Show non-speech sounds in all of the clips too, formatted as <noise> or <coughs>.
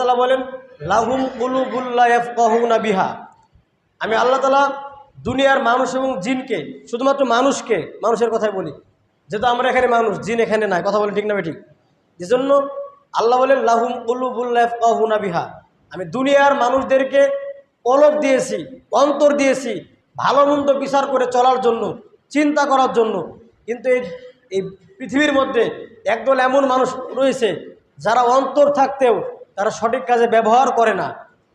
তালা বলেন, লাহুম উলুবুল্লাহ বিহা। আমি আল্লাহ তালা দুনিয়ার মানুষ এবং জিনকে, শুধুমাত্র মানুষকে, মানুষের কথাই বলি। যেহেতু আমরা এখানে মানুষ, জিন এখানে নাই, কথা বলি ঠিক না ঠিক এজন্য আল্লাহ বলেন, লাহুম উলুবুল্লাহ বিহা। আমি দুনিয়ার মানুষদেরকে কলব দিয়েছি, অন্তর দিয়েছি, ভালো মন্দ বিচার করে চলার জন্য, চিন্তা করার জন্য। কিন্তু এই এই পৃথিবীর মধ্যে একদল এমন মানুষ রয়েছে, যারা অন্তর থাকতেও তারা সঠিক কাজে ব্যবহার করে না।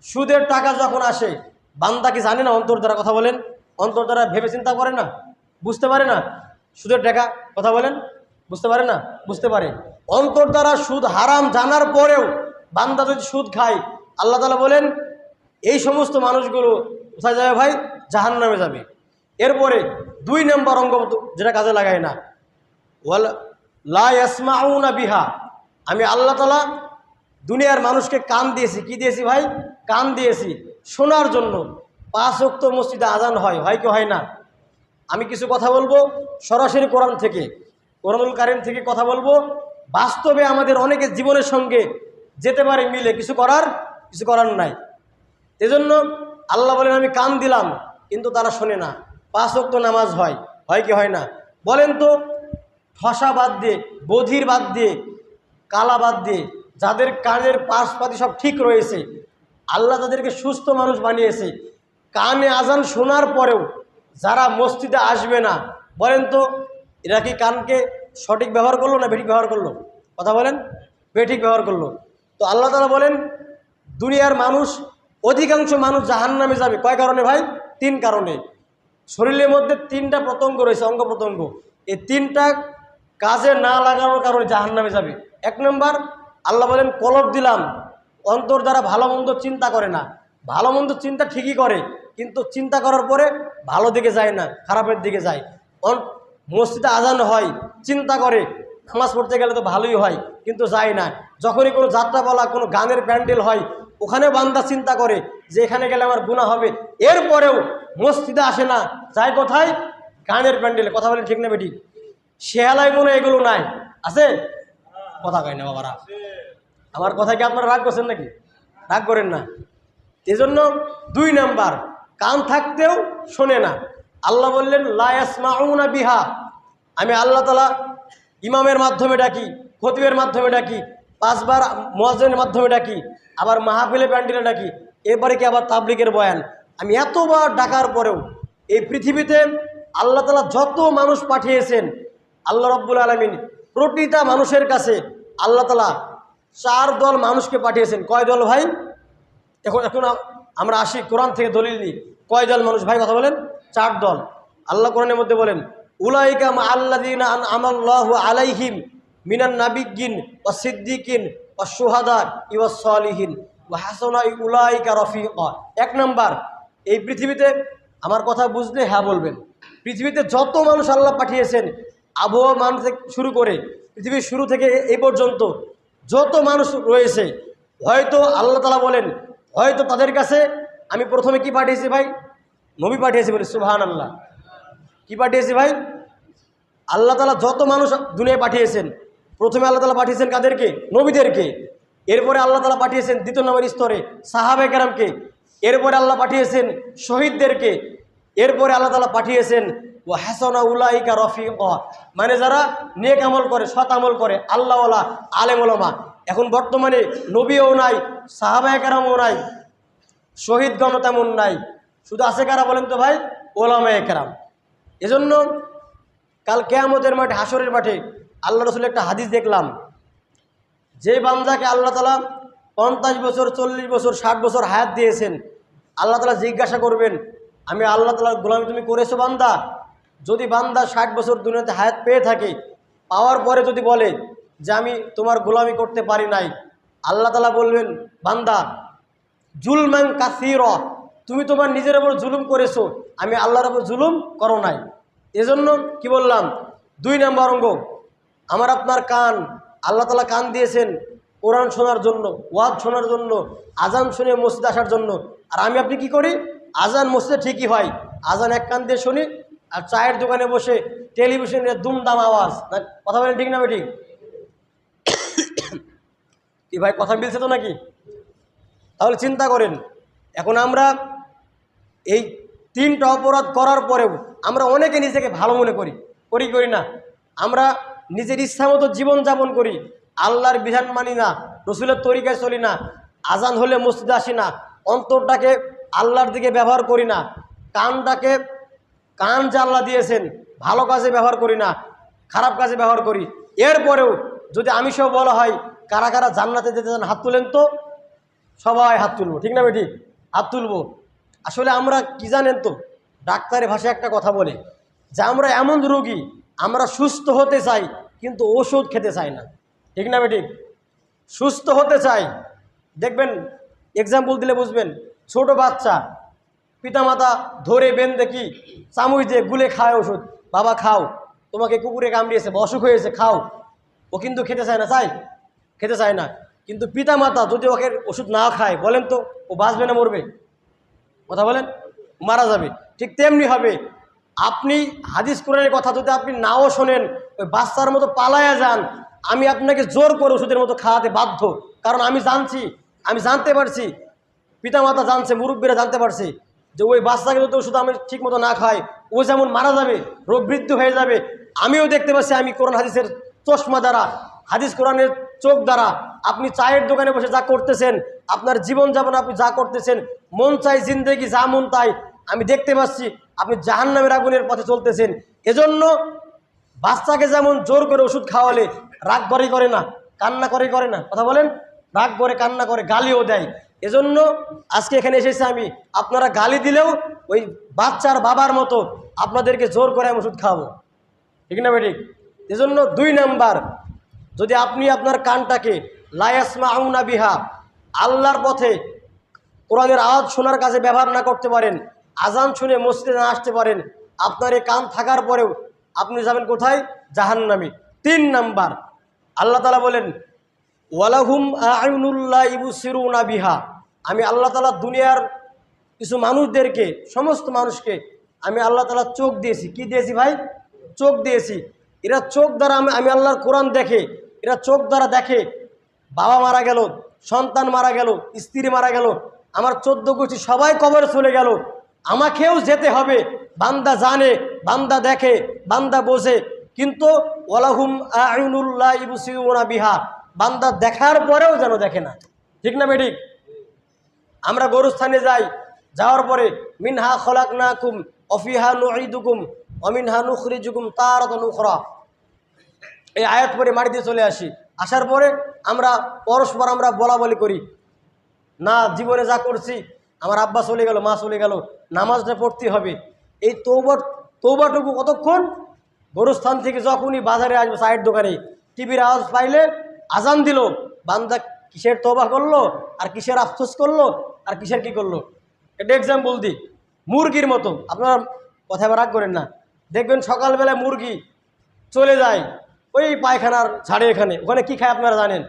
সুদের টাকা যখন আসে, বান্দা কি জানে না অন্তর দ্বারা কথা বলেন? অন্তর দ্বারা ভেবে চিন্তা করে না? বুঝতে পারে না? সুদের টাকা কথা বলেন? বুঝতে পারে না? বুঝতে পারে। অন্তর দ্বারা সুদ হারাম জানার পরেও বান্দা যদি সুদ খায়, আল্লাহ তালা বলেন, এই সমস্ত মানুষগুলো কোথায় যাবে ভাই? জাহান নামে যাবে। এরপরে দুই নম্বর অঙ্গ যেটা কাজে লাগায় না, ওয়াল ইয়াসমাউনা বিহা। আমি আল্লাহ তালা দুনিয়ার মানুষকে কান দিয়েছি, কি দিয়েছি ভাই? কান দিয়েছি। শোনার জন্য পাঁচ অক্ত মসজিদে আজান হয় হয় কি হয় না? আমি কিছু কথা বলব সরাসরি কোরআন থেকে। কোরআনুল কারিম থেকে কথা বলব। বাস্তবে আমাদের অনেকের জীবনের সঙ্গে যেতে পারে, মিলে কিছু করার কিছু করার নাই। এজন্য আল্লাহ বলেন, আমি কান দিলাম, কিন্তু তারা শোনে না। পাঁচ অক্ত নামাজ হয় হয় কি হয় না? বলেন তো, ঠসা বাদ দিয়ে, বধির বাদ দিয়ে, কালা বাদ দিয়ে যাদের কানের পাশপাতি সব ঠিক রয়েছে, আল্লাহ তাদেরকে সুস্থ মানুষ বানিয়েছে। কানে আজান শোনার পরেও যারা মসজিদে আসবে না, বলেন তো, এরা কি কানকে সঠিক ব্যবহার করল না বেঠিক ব্যবহার করল? কথা বলেন, বেঠিক ব্যবহার করল। তো আল্লাহ তালা বলেন, দুনিয়ার মানুষ, অধিকাংশ মানুষ জাহান নামে যাবে। কয় কারণে ভাই? তিন কারণে। শরীরের মধ্যে তিনটা প্রত্যঙ্গ রয়েছে, অঙ্গ প্রত্যঙ্গ। এই তিনটা কাজে না লাগানোর কারণে জাহান নামে যাবে। এক নম্বর আল্লাহ বলেন, কলব দিলাম। অন্তর দ্বারা ভালো মন্দ চিন্তা করে না। ভালো মন্দ চিন্তা ঠিকই করে, কিন্তু চিন্তা করার পরে ভালো দিকে যায় না, খারাপের দিকে যায়। মসজিদে আজান হয়, চিন্তা করে, নামাজ পড়তে গেলে তো ভালোই হয়, কিন্তু যায় না। যখনই কোনো যাত্রা বলা কোনো গানের প্যান্ডেল হয় ওখানে বান্দা চিন্তা করে যে এখানে গেলে আমার গুণা হবে। এরপরেও মসজিদে আসে না, যায় কোথায়? গানের প্যান্ডেলে। কথা বলেন ঠিক না বেটি শেহালায় মনে এগুলো নাই। আছে? কথা কয় না বাবারা? আমার কথা কি আপনারা রাগ করছেন নাকি? রাগ করেন না। এজন্য দুই নাম্বার, কান থাকতেও শোনে না। আল্লাহ বললেন লায়াসমাউনা বিহা। আমি আল্লাহ তালা ইমামের মাধ্যমে ডাকি, খতিবের মাধ্যমে ডাকি, পাঁচবার মোয়াজেনের মাধ্যমে ডাকি, আবার মাহফিলে প্যান্ডেলে ডাকি। এরপরে কি আবার তাবলিকের বয়ান? আমি এতবার ডাকার পরেও এই পৃথিবীতে আল্লাহ তালা যত মানুষ পাঠিয়েছেন, আল্লাহ রব্বুল আলমিন প্রতিটা মানুষের কাছে আল্লাহ তালা চার দল মানুষকে পাঠিয়েছেন। কয় দল ভাই? এখন এখন আমরা আসি, কোরআন থেকে দলিল নিই। কয় দল মানুষ? ভাই, কথা বলেন। চার দল। আল্লাহ কোরআনের মধ্যে বলেন, উলাইকা আল্লাদিন আমাল্লাহু আলাইহিম মিনান নাবিগিন ও সিদ্দিকিন ও সুহাদা ইওয়া সলিহিন ও হাসনা উলাইকা রফিকা। এক নাম্বার, এই পৃথিবীতে আমার কথা বুঝলে হ্যাঁ বলবেন। পৃথিবীতে যত মানুষ আল্লাহ পাঠিয়েছেন আবহাওয়া থেকে শুরু করে পৃথিবীর শুরু থেকে এই পর্যন্ত যত মানুষ রয়েছে, হয়তো আল্লাহ তালা বলেন, হয়তো তাদের কাছে আমি প্রথমে কি পাঠিয়েছি ভাই? নবী পাঠিয়েছি বলি সুবাহান আল্লাহ কি পাঠিয়েছি ভাই? আল্লাহ তালা যত মানুষ দুনিয়ায় পাঠিয়েছেন, প্রথমে আল্লাহ তালা পাঠিয়েছেন কাদেরকে? নবীদেরকে। এরপরে আল্লাহ তালা পাঠিয়েছেন দ্বিতীয় নম্বর স্তরে সাহাবে কেরামকে। এরপরে আল্লাহ পাঠিয়েছেন শহীদদেরকে। এরপরে আল্লাহ তালা পাঠিয়েছেন ও হাসনা উলাইকা রফি মানে যারা নেক আমল করে, সৎ আমল করে, আল্লাহওয়ালা আলেম ওলামা এখন বর্তমানে নবীও নাই সাহাবায় কেরামও নাই শহীদগণ তেমন নাই। শুধু আছে কারা বলেন তো ভাই? ওলামায় কেরাম এজন্য কাল কেয়ামতের মাঠে হাসরের মাঠে আল্লাহ রসুল একটা হাদিস দেখলাম। যে বান্দাকে আল্লাহ তালা পঞ্চাশ বছর, চল্লিশ বছর, ষাট বছর হায়াত দিয়েছেন, আল্লাহ তালা জিজ্ঞাসা করবেন, আমি আল্লাহ তালার গোলামি তুমি করেছ বান্দা? যদি বান্দা ষাট বছর দুনিয়াতে হায়াত পেয়ে থাকে, পাওয়ার পরে যদি বলে যে আমি তোমার গোলামি করতে পারি নাই, আল্লাহ তালা বলবেন, বান্দা জুলমাং কাসির, তুমি তোমার নিজের ওপর জুলুম করেছ, আমি আল্লাহর ওপর জুলুম করো নাই। এজন্য কি বললাম? দুই নম্বর অঙ্গ, আমার আপনার কান, আল্লাহ তালা কান দিয়েছেন কোরআন শোনার জন্য, ওয়াজ শোনার জন্য আজান শুনে মসজিদ আসার জন্য। আর আমি আপনি কি করি? আজান মসজিদে ঠিকই হয় আজান এক কান দিয়ে শুনি আর চায়ের দোকানে বসে টেলিভিশনের দুমদাম আওয়াজ। না, কথা বলেন ঠিক না ঠিক কি ভাই, কথা মিলছে তো নাকি? তাহলে চিন্তা করেন, এখন আমরা এই তিনটা অপরাধ করার পরেও আমরা অনেকে নিজেকে ভালো মনে করি। করি করি না? আমরা নিজের ইচ্ছা মতো জীবনযাপন করি। আল্লাহর বিধান মানি না, রসুলের তরিকায় চলি না, আজান হলে মসজিদে আসি না, অন্তরটাকে আল্লাহর দিকে ব্যবহার করি না, কানটাকে কান আল্লাহ দিয়েছেন, ভালো কাজে ব্যবহার করি না, খারাপ কাজে ব্যবহার করি। এরপরেও যদি আমি সব বলা হয়, কারা কারা জান্নাতে যেতে চান, হাত তুলেন তো? সবাই হাত তুলবো, ঠিক না বেটি? হাত তুলবো। আসলে আমরা কি জানেন তো, ডাক্তারের ভাষায় একটা কথা বলে যে আমরা এমন রোগী, আমরা সুস্থ হতে চাই, কিন্তু ওষুধ খেতে চাই না। ঠিক না বেটি? সুস্থ হতে চাই। দেখবেন এক্সাম্পল দিলে বুঝবেন, ছোট বাচ্চা পিতামাতা ধরে বেঁধে কি চামচ দিয়ে গুলে খায় ওষুধ। বাবা, খাও। তোমাকে কুকুরে কামড়িয়েছে বা অসুখ হয়েছে, খাও। ও কিন্তু খেতে চায় না, চাই। খেতে চায় না। কিন্তু পিতামাতা যদি ওকে ওষুধ না খায়, বলেন তো, ও বাঁচবে না, মরবে? কথা বলেন? মারা যাবে। ঠিক তেমনি হবে। আপনি হাদিস কোরআনের কথা যদি আপনি নাও শোনেন, ওই বাচ্চার মতো পালায়া যান, আমি আপনাকে জোর করে ওষুধের মতো খাওয়াতে বাধ্য। কারণ আমি জানছি, আমি জানতে পারছি। পিতামাতা জানছে, মুরব্বীরা জানতে পারছে। যে ওই বাচ্চাকে যদি ওষুধ আমি ঠিক মতো না খাই, ও যেমন মারা যাবে, রোগ বৃদ্ধি হয়ে যাবে, আমিও দেখতে পাচ্ছি আমি কোরআন হাদিসের চশমা দ্বারা, হাদিস কোরআনের চোখ দ্বারা আপনি চায়ের দোকানে বসে যা করতেছেন, আপনার জীবন জীবনযাপন আপনি যা করতেছেন, মন চাই জিন্দেগি, যা মন তাই, আমি দেখতে পাচ্ছি আপনি জাহান্নামের আগুনের পথে চলতেছেন। এজন্য বাচ্চাকে যেমন জোর করে ওষুধ খাওয়ালে রাগ বাড়ি করে না, কান্না করে করে না, কথা বলেন? রাগ করে কান্না করে, গালিও দেয়। এজন্য আজকে এখানে এসেছি আমি। আপনারা গালি দিলেও ওই বাচ্চার বাবার মতো আপনাদেরকে জোর করে আমি ওষুধ খাওয়াবো। ঠিক না বেঠিক? এজন্য দুই নাম্বার, যদি আপনি আপনার কানটাকে লায়াসমা আউনা বিহা, আল্লাহর পথে কোরআনের আওয়াজ শোনার কাজে ব্যবহার না করতে পারেন, আজান শুনে মসজিদে না আসতে পারেন, আপনার এই কান থাকার পরেও আপনি যাবেন কোথায়? জাহান্নামি। তিন নাম্বার, আল্লাহ তালা বলেন ওয়ালাহুম আইনুল্লাহ বিহা। আমি আল্লাহ তালা দুনিয়ার কিছু মানুষদেরকে, সমস্ত মানুষকে আমি আল্লাহ তালা চোখ দিয়েছি। কি দিয়েছি ভাই? চোখ দিয়েছি। এরা চোখ দ্বারা আমি আমি আল্লাহর কোরআন দেখে, এরা চোখ দ্বারা দেখে বাবা মারা গেল, সন্তান মারা গেল, স্ত্রী মারা গেল, আমার চোদ্দ গোষ্ঠী সবাই কবরে চলে গেল। আমাকেও যেতে হবে। বান্দা জানে, বান্দা দেখে, বান্দা বোঝে। কিন্তু ওলাহুম আইনুল্লাহ ইবুসিউনা বিহা। বান্দা দেখার পরেও যেন দেখে না। ঠিক না বেঠিক? আমরা গরুস্থানে যাই, যাওয়ার পরে, মিনহা খলাক না কুম অফিহা নুকুম অমিনহা নুখরি জুকুম তার নুখরা এই আয়াত পরে মাটিতে চলে আসি। আসার পরে আমরা পরস্পর আমরা বলা বলি করি, না, জীবনে যা করছি, আমার আব্বা চলে গেল, মা চলে গেল, নামাজটা পড়তে হবে। এই তৌবা তৌবাটুকু কতক্ষণ? গরুস্থান থেকে যখনই বাজারে আসবে, চায়ের দোকানে, টিভির আওয়াজ পাইলে আজান দিল, বান্দা কিসের তৌবা করল, আর কিসের আফসোস করল, আর কিসের কি করল? এটা এক্সাম্পল দিই, মুরগির মতো। আপনারা কথা রাগ করেন না। দেখবেন সকালবেলায় মুরগি চলে যায় ওই পায়খানার ঝাড়ে এখানে। ওখানে কি খায় আপনারা জানেন?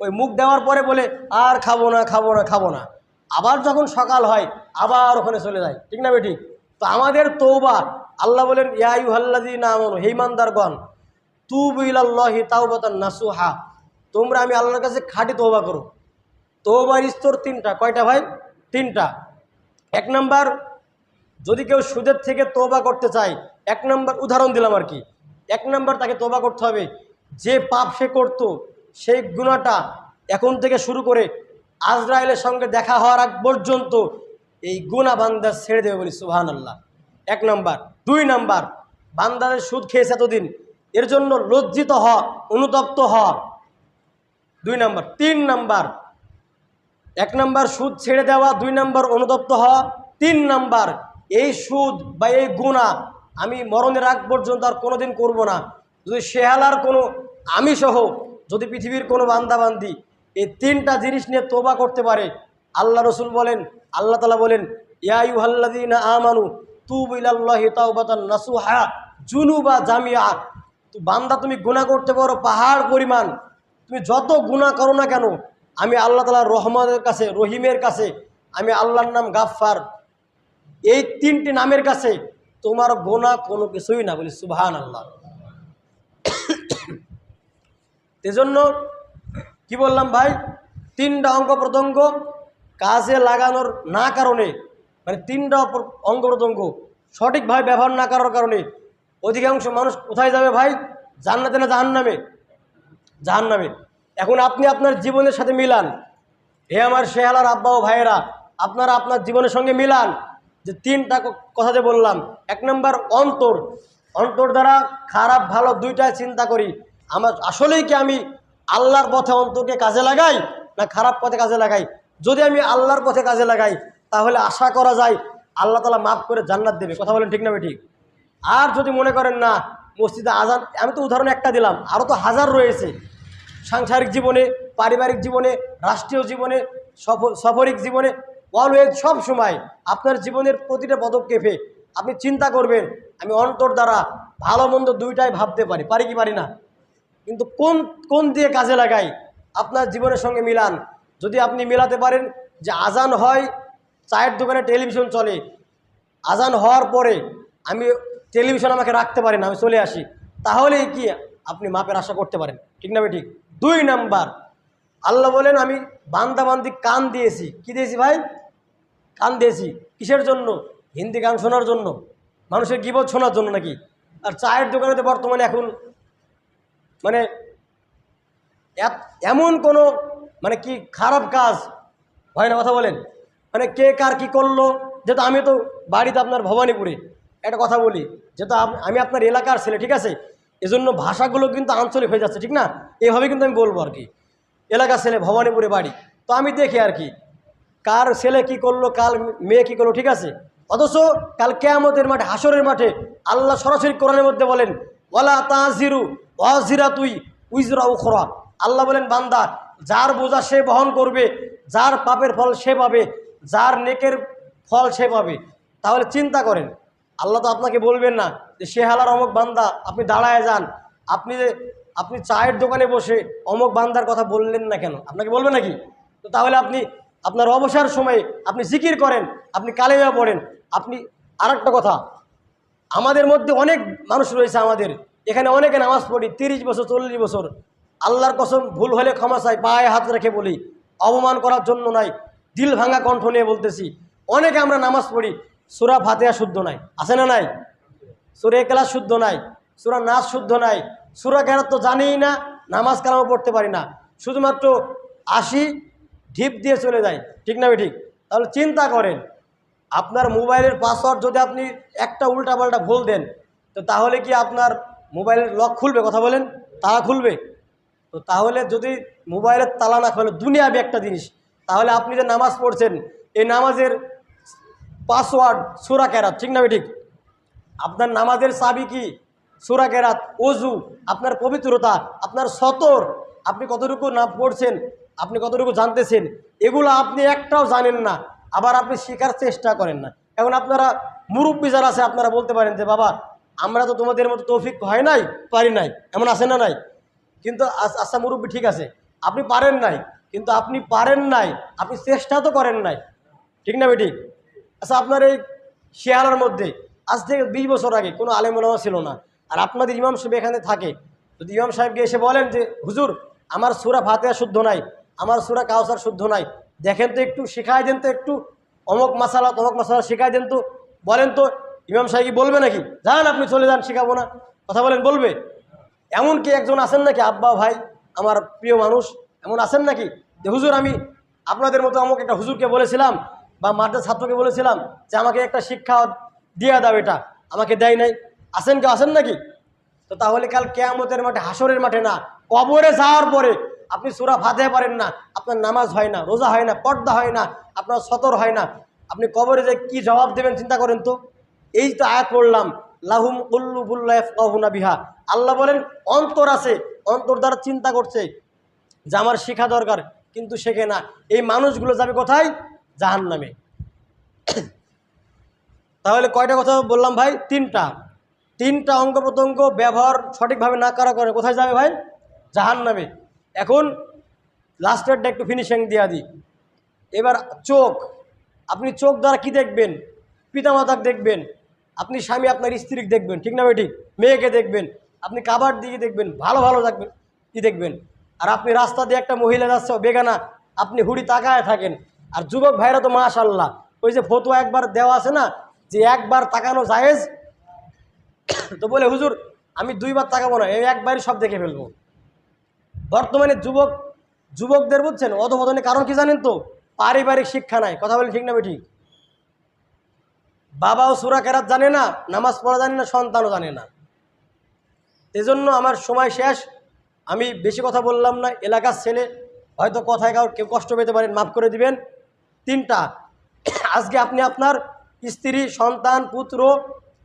ওই মুখ দেওয়ার পরে বলে, আর খাব না খাব না খাব না। আবার যখন সকাল হয়, আবার ওখানে চলে যায়। ঠিক না বেটি তো আমাদের তৌবা আল্লাহ বলেন ইয়াইউ হাল্লাদি না আমন হেইমানদারগণ তু বিল্লাহি তাওবাতান নাসুহা। তোমরা আমি আল্লাহর কাছে খাঁটি তৌবা করো। তৌবার স্তর তিনটা। কয়টা ভাই? তিনটা। এক নাম্বার, যদি কেউ সুদের থেকে তোবা করতে চায়, এক নম্বর উদাহরণ দিলাম আর কি। এক নম্বর তাকে তোবা করতে হবে। যে পাপ সে করত, সেই গুণাটা এখন থেকে শুরু করে আজরায়েলের সঙ্গে দেখা হওয়ার আগ পর্যন্ত এই গুণা বান্দা ছেড়ে দেবে বলি সুহান আল্লাহ এক নাম্বার। দুই নাম্বার, বান্দাদের সুদ খেয়েছে এতদিন। এর জন্য লজ্জিত হ অনুতপ্ত হ দুই নম্বর, তিন নম্বর। এক নম্বর সুদ ছেড়ে দেওয়া, দুই নম্বর অনুদপ্ত হওয়া, তিন নাম্বার এই সুদ বা এই গুণা আমি মরণের আগ পর্যন্ত আর কোনোদিন করব না। যদি শেহালার কোনো আমি সহ যদি পৃথিবীর কোনো বান্দাবান্দি এই তিনটা জিনিস নিয়ে তোবা করতে পারে, আল্লাহ রসুল বলেন, আল্লাহ তালা বলেন ইয়াইহাল্লাদিন আমানু তু বিলাল্লাহি তাওবাতান নাসুহা জুনু বা জামিয়া বান্দা তুমি গুণা করতে পারো, পাহাড় পরিমাণ। তুমি যত গুণা করো না কেন, আমি আল্লাহ তালা রহমানের কাছে, রহিমের কাছে, আমি আল্লাহর নাম গাফফার। এই তিনটি নামের কাছে তোমার গোনা কোনো কিছুই না বলি সুবহান আল্লাহ এজন্য কি বললাম ভাই? তিনটা অঙ্গ প্রত্যঙ্গ কাজে লাগানোর না কারণে মানে তিনটা অঙ্গ প্রত্যঙ্গ সঠিকভাবে ব্যবহার না করার কারণে অধিকাংশ মানুষ কোথায় যাবে ভাই? জান্নাতে না জাহান নামে জাহান নামে এখন আপনি আপনার জীবনের সাথে মিলান। হে আমার শেহালার আব্বা ও ভাইয়েরা, আপনারা আপনার জীবনের সঙ্গে মিলান। যে তিনটা কথা যে বললাম, এক নম্বর অন্তর। অন্তর দ্বারা খারাপ, ভালো দুইটাই চিন্তা করি। আমার আসলেই কি আমি আল্লাহর পথে অন্তরকে কাজে লাগাই, না খারাপ পথে কাজে লাগাই? যদি আমি আল্লাহর পথে কাজে লাগাই, তাহলে আশা করা যায় আল্লাহ তালা মাফ করে জান্নাত দেবে। কথা বলেন ঠিক না ঠিক? আর যদি মনে করেন না, মসজিদে আজান, আমি তো উদাহরণ একটা দিলাম আরও তো হাজার রয়েছে। সাংসারিক জীবনে, পারিবারিক জীবনে, রাষ্ট্রীয় জীবনে, সফ- সফরিক জীবনে অলওয়েজ সব সময় আপনার জীবনের প্রতিটা পদক্ষেপে আপনি চিন্তা করবেন, আমি অন্তর দ্বারা ভালো মন্দ দুইটাই ভাবতে পারি পারি কি পারি না? কিন্তু কোন কোন দিয়ে কাজে লাগাই? আপনার জীবনের সঙ্গে মিলান। যদি আপনি মেলাতে পারেন যে আজান হয়, চায়ের দোকানে টেলিভিশন চলে, আজান হওয়ার পরে আমি টেলিভিশন আমাকে রাখতে পারেন আমি চলে আসি, তাহলেই কি আপনি মাপের আশা করতে পারেন, ঠিক না ঠিক? দুই নাম্বার। আল্লাহ বলেন, আমি বান্দাবান্দি কান দিয়েছি। কি দিয়েছি ভাই? কান দিয়েছি। কিসের জন্য? হিন্দি গান শোনার জন্য। মানুষের গিবত শোনার জন্য নাকি? আর চায়ের দোকানেতে বর্তমানে এখন মানে এমন কোনো মানে কি খারাপ কাজ হয় না কথা বলেন? মানে কে কার কি করল? যেহেতু আমি তো বাড়িতে আপনার ভবানীপুরে। একটা কথা বলি, যেহেতু আমি আপনার এলাকার ছেলে, ঠিক আছে? এজন্য ভাষাগুলো কিন্তু আঞ্চলিক হয়ে যাচ্ছে, ঠিক না? এভাবে কিন্তু আমি বলব আর কি এলাকার ছেলে ভবানীপুরে বাড়ি। তো আমি দেখি আর কি, কার ছেলে কি করল কাল মেয়ে কি করল, ঠিক আছে? অথচ কাল কেয়ামতের মাঠে হাসরের মাঠে আল্লাহ সরাসরি কোরআনের মধ্যে বলেন, ওয়ালা তাজিরু ওয়াজিরা তুই উইজরা উখরা। আল্লাহ বলেন, বান্দা, যার বোঝা সে বহন করবে, যার পাপের ফল সে পাবে, যার নেকের ফল সে পাবে। তাহলে চিন্তা করেন, আল্লাহ তো আপনাকে বলবেন না যে সে হালার অমুক বান্দা, আপনি দাঁড়ায় যান। আপনি আপনি চায়ের দোকানে বসে অমুক বান্দার কথা বললেন না কেন? আপনাকে বলবে নাকি? তো তাহলে আপনি, আপনার অবসর সময়ে আপনি জিকির করেন, আপনি কালেমা পড়েন। আপনি আর কথা, আমাদের মধ্যে অনেক মানুষ রয়েছে আমাদের। এখানে অনেকে নামাজ পড়ি, তিরিশ বছর, চল্লিশ বছর। আল্লাহর কসম, ভুল হলে ক্ষমা চাই, পায়ে হাত রেখে বলি। অপমান করার জন্য নাই, দিল ভাঙা কণ্ঠ নিয়ে বলতেছি। অনেকে আমরা নামাজ পড়ি, সুরা ফাতেহা শুদ্ধ নাই, আছে না নাই? সুরে ক্লাস শুদ্ধ নাই, সুরা নাচ শুদ্ধ নাই, সুরা কেরাত তো জানিই না, নামাজ কালামও পড়তে পারি না। শুধুমাত্র আসি ঢিপ দিয়ে চলে যায়, ঠিক না ঠিক তাহলে চিন্তা করেন, আপনার মোবাইলের পাসওয়ার্ড যদি আপনি একটা উল্টাপাল্টা ভুল দেন, তো তাহলে কি আপনার মোবাইলের লক খুলবে? কথা বলেন, তালা খুলবে? তো তাহলে যদি মোবাইলের তালা না খোলে, দুনিয়াবি একটা জিনিস, তাহলে আপনি যে নামাজ পড়ছেন, এই নামাজের পাসওয়ার্ড সুরা কেরাত ঠিক না ঠিক আপনার নামাজের চাবি কি? সুরা কেরাত অজু আপনার পবিত্রতা, আপনার সতর, আপনি কতটুকু না পড়ছেন, আপনি কতটুকু জানতেছেন, এগুলো আপনি একটাও জানেন না, আবার আপনি শেখার চেষ্টা করেন না। এখন আপনারা মুরব্বী যারা আছে, আপনারা বলতে পারেন যে, বাবা, আমরা তো তোমাদের মতো তৌফিক হয় নাই, পারি নাই, এমন আছে না নাই? কিন্তু আচ্ছা মুরব্বী ঠিক আছে, আপনি পারেন নাই, কিন্তু আপনি পারেন নাই, আপনি চেষ্টা তো করেন নাই। ঠিক না বেটি? আচ্ছা আপনার এই শেয়ালার মধ্যে আজ থেকে বিশ বছর আগে, কোনো আলেমোলামা ছিল না। আর আপনাদের ইমাম সাহেব এখানে থাকে। যদি ইমাম সাহেবকে এসে বলেন যে, হুজুর, আমার সুরা ফাতেহা শুদ্ধ নাই, আমার সুরা কাউসার শুদ্ধ নাই, দেখেন তো একটু, শেখাই দেন তো একটু, অমক মশালা তমক মশালা শেখাই দেন তো। বলেন তো, ইমাম সাহেব কি বলবে নাকি? যান, আপনি চলে যান, শেখাবো না। কথা বলেন, বলবে? এমন কি একজন আছেন নাকি? আব্বা ভাই, আমার প্রিয় মানুষ, এমন আছেন নাকি? যে, হুজুর, আমি আপনাদের মতো আমাকে একটা হুজুরকে বলেছিলাম বা মাদ্রাস ছাত্রকে বলেছিলাম যে, আমাকে একটা শিক্ষা দিয়ে দাও এটা। আমাকে দেয় নাই। আসেন কেউ আসেন নাকি? তো তাহলে কাল কেয়ামতের মাঠে হাসরের মাঠে না, কবরে যাওয়ার পরে আপনি সুরা ফাতে পারেন না, আপনার নামাজ হয় না, রোজা হয় না, পর্দা হয় না, আপনার সতর হয় না। আপনি কবরে যে কি জবাব দেবেন চিন্তা করেন তো। এই তো আয়াত পড়লাম, লাহুম উল্লুবুল্লাহনা বিহা। আল্লাহ বলেন, অন্তর আছে, অন্তর দ্বারা চিন্তা করছে যে আমার শেখা দরকার, কিন্তু শেখে না। এই মানুষগুলো যাবে কোথায়? জাহান নামে তাহলে কয়টা কথা বললাম ভাই? তিনটা। তিনটা অঙ্গ প্রত্যঙ্গ ব্যবহার সঠিকভাবে না করা করে কোথায় যাবে ভাই? জাহান নামে এখন লাস্টেরটা একটু ফিনিশিং দেওয়া দিই। এবার চোখ। আপনি চোখ দ্বারা কি দেখবেন? পিতামাতাক দেখবেন। আপনি স্বামী, আপনার স্ত্রীকে দেখবেন। ঠিক না ভাই ঠিক? মেয়েকে দেখবেন। আপনি কাবার দিকে দেখবেন। ভালো ভালো থাকবেন। কি দেখবেন? আর আপনি রাস্তা দিয়ে একটা মহিলা যাচ্ছে বেগানা। আপনি হুড়ি তাকায় থাকেন। আর যুবক ভাইরা তো মাশাল্লাহ ওই যে ফতুয়া একবার দেওয়া আছে না? যে একবার তাকানো জায়েজ, তো বলে, হুজুর, আমি দুইবার তাকাবো না, এই একবারই সব দেখে ফেলব। বর্তমানে যুবক, যুবকদের বুঝছেন অধপতনের কারণ কি জানেন তো? পারিবারিক শিক্ষা নাই, কথা বলে ঠিক না ঠিক বাবাও সুরা কেরাত জানে না, নামাজ পড়া জানে না, সন্তানও জানে না। এজন্য আমার সময় শেষ। আমি বেশি কথা বললাম না, এলাকার ছেলে, হয়তো কথায় কারোর কেউ কষ্ট পেতে পারেন, মাফ করে দিবেন। তিনটা, আজকে আপনি আপনার স্ত্রী, সন্তান, পুত্র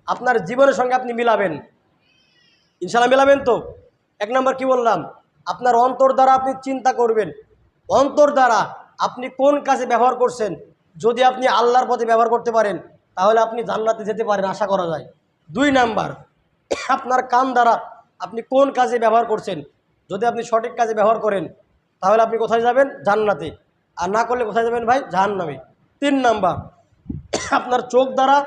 আপনার জীবনের সঙ্গে আপনি মিলাবেন। ইনশাল্লাহ মেলাবেন তো? এক নম্বর কি বললাম? আপনার অন্তর দ্বারা আপনি চিন্তা করবেন। অন্তর দ্বারা আপনি কোন কাজে ব্যবহার করছেন? যদি আপনি আল্লাহর পথে ব্যবহার করতে পারেন, তাহলে আপনি জান্নাতে যেতে পারেন, আশা করা যায়। দুই নাম্বার, <clears throat> আপনার কান দ্বারা আপনি কোন কাজে ব্যবহার করছেন? যদি আপনি সঠিক কাজে ব্যবহার করেন, তাহলে আপনি কোথায় যাবেন? জান্নাতে। আর না করলে কোথায় যাবেন ভাই? জাহান্নামে। তিন নাম্বার <laughs> আপনার চোখ দ্বারা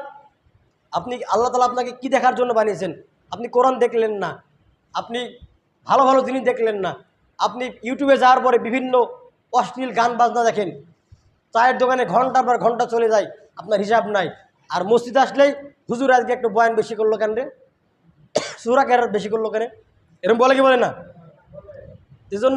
আপনি আল্লাহ তালা আপনাকে কি দেখার জন্য বানিয়েছেন? আপনি কোরআন দেখলেন না। আপনি ভালো ভালো জিনিস দেখলেন না। আপনি ইউটিউবে যাওয়ার পরে বিভিন্ন অশ্লীল গান বাজনা দেখেন। চায়ের দোকানে ঘণ্টার পর ঘণ্টা চলে যায়, আপনার হিসাব নাই। আর মসজিদ আসলেই হুজুর আজকে একটু বয়ান বেশি করল কেন রে? <coughs> সুরা বেশি করল কেন এরকম বলে কি বলে না? এজন্য